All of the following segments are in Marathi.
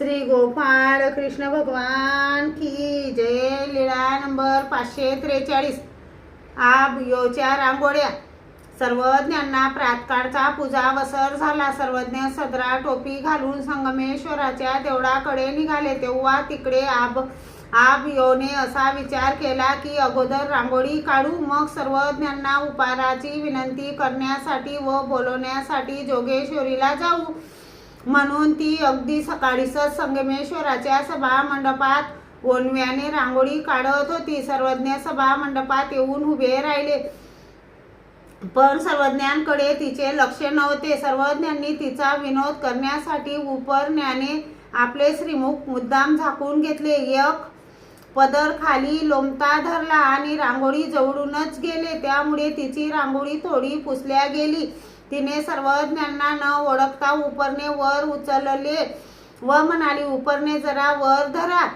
श्री गोपाळ कृष्ण भगवान की जय लीळा नंबर पाचशे त्रेचाळीस. आबयोच्या रांगोळ्या. सर्वज्ञांना प्रातकाळचा पूजा वसर झाला. सर्वज्ञ सदरा टोपी घालून संगमेश्वराच्या देवळाकडे निघाले. तेव्हा तिकडे आब आब योने असा विचार केला की अगोदर रांगोळी काढू. मग सर्वज्ञांना उपाराची विनंती करण्यासाठी व बोलवण्यासाठी जोगेश्वरीला जाऊ. म्हणून ती अगदी सकाळीच संगमेश्वराच्या सभा मंडपात ओनव्याने रांगोळी काढत होती. सर्वज्ञ सभा मंडपात येऊन उभे राहिले. पण सर्वज्ञांकडे तिचे लक्ष नव्हते. सर्वज्ञांनी तिचा विनोद करण्यासाठी उपरण्याने आपले श्रीमुख मुद्दाम झाकून घेतले. एक पदर खाली लोमता धरला आणि रांगोळी जवळूनच गेले. त्यामुळे तिची रांगोळी थोडी पुसल्या गेली. तिने सर्वज्ञांना न ओळखता उपरणे वर उचलले व म्हणाली उपरणे जरा वर धरा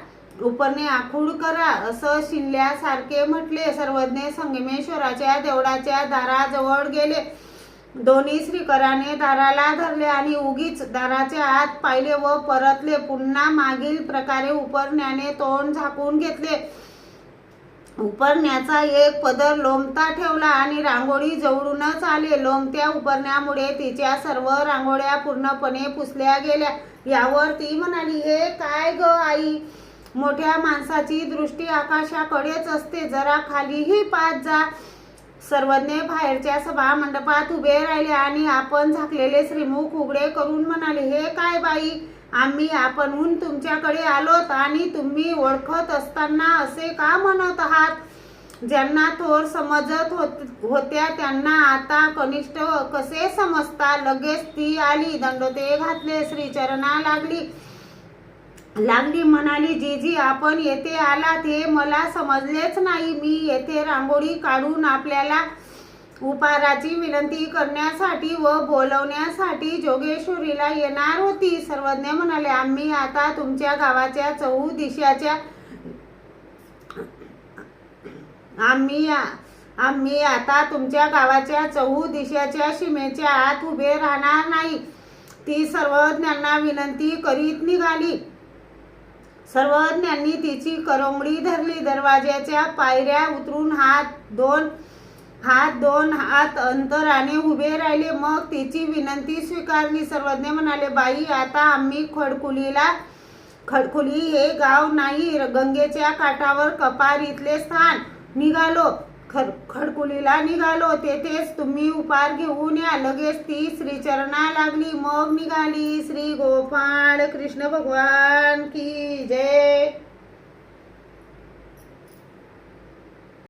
उपरणे आखूड करा असं शिनल्यासारखे म्हटले. सर्वज्ञ संगमेश्वराच्या देवळाच्या दाराजवळ गेले. दोन्ही श्रीकराने दाराला धरले आणि उगीच दाराच्या आत पाहिले व परतले. पुन्हा मागील प्रकारे उपरण्याने तोंड झाकून घेतले. उपरण्याचा एक पदर लोंबता ठेवला आणि रांगोळी जवळूनच आले. लोंबत्या उपरण्यामुळे तिच्या सर्व रांगोळ्या पूर्णपणे पुसल्या गेल्या. यावर ती म्हणाली हे काय ग आई? मोठ्या माणसाची दृष्टी आकाशाकडेच असते. जरा खालीही पाच जा. सर्वज्ञ बाहेरच्या सभा मंडपात उभे राहिले आणि आपण झाकलेले श्रीमुख उघडे करून म्हणाले हे काय बाई? आम्ही आपणहून तुमच्याकडे आलोत आणि तुम्ही ओळखत असताना असे का म्हणत आहात? ज्यांना थोर समजत होत होत्या त्यांना आता कनिष्ठ कसे समजता? लगेच ती आली दंडोते घातले श्रीचरणा लागली. लागली म्हणाली जीजी आपण येथे आलात हे मला समजलेच नाही. मी येथे रांगोळी काढून आपल्याला उपाराची विनंती करण्यासाठी व बोलवण्यासाठी जोगेश्वरीला येणार होती. सर्वज्ञ म्हणाले आम्ही आता तुमच्या गावाच्या चौ दिशाच्या आम्ही आम्ही आता तुमच्या गावाच्या चौ दिशाच्या सीमेच्या आत उभे राहणार नाही. ती सर्वज्ञांना विनंती करीत निघाली. सर्वज्ञांनी तिची करंगडी धरली. दरवाज्याच्या पायऱ्या उतरून हात दोन हात दोन हात अंतराने उभे राहिले. मग तिची विनंती स्वीकारली. सर्वज्ञ म्हणाले बाई आता आम्ही खडकुलीला खडकुली हे गाव नाही. गंगेच्या काठावर कपार इथले स्थान निघालो. खड खडकुलीला निघालो तेथेच तुम्ही उपार घेऊन या. लगेच ती श्रीचरणा लागली. मग निघाली श्री गोपाळ कृष्ण भगवान की जय.